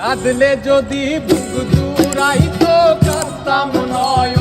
কাঁদলে যদি বুক জুড়াইতো কাঁদতাম নয়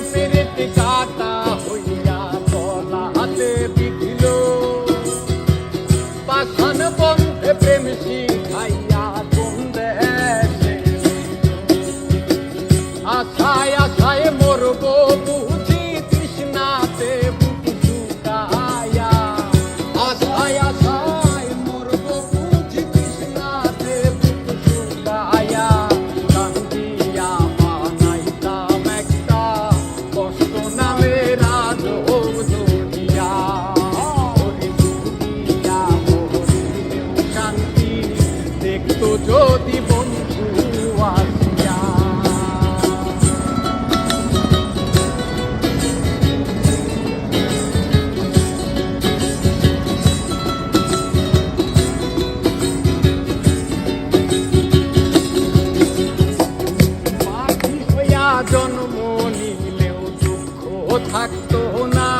de. জন্ম নিলেও দুঃখ থাকতো না।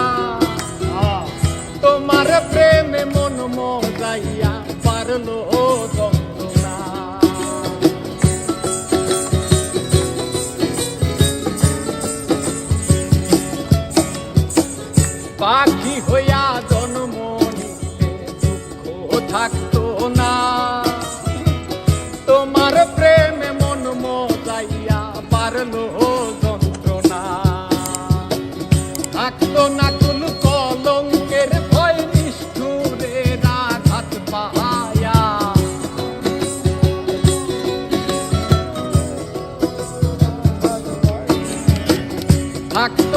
তোমার প্রেমে মন মজাইয়া পারল দম পারল যন্ত্রণা থাকল না কোন কলঙ্কের ভয় নিষ্ঠুরে রাঘাত পাহায়া। থাকল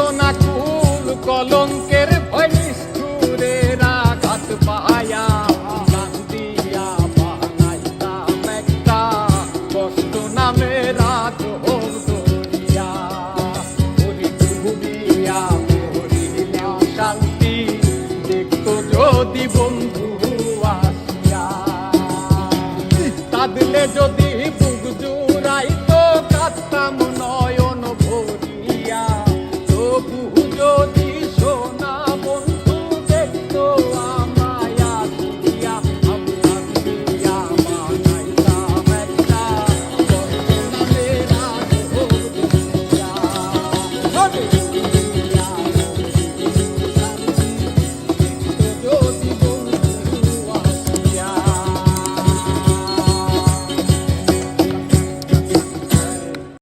বন্ধু আসিয়া। তা যদি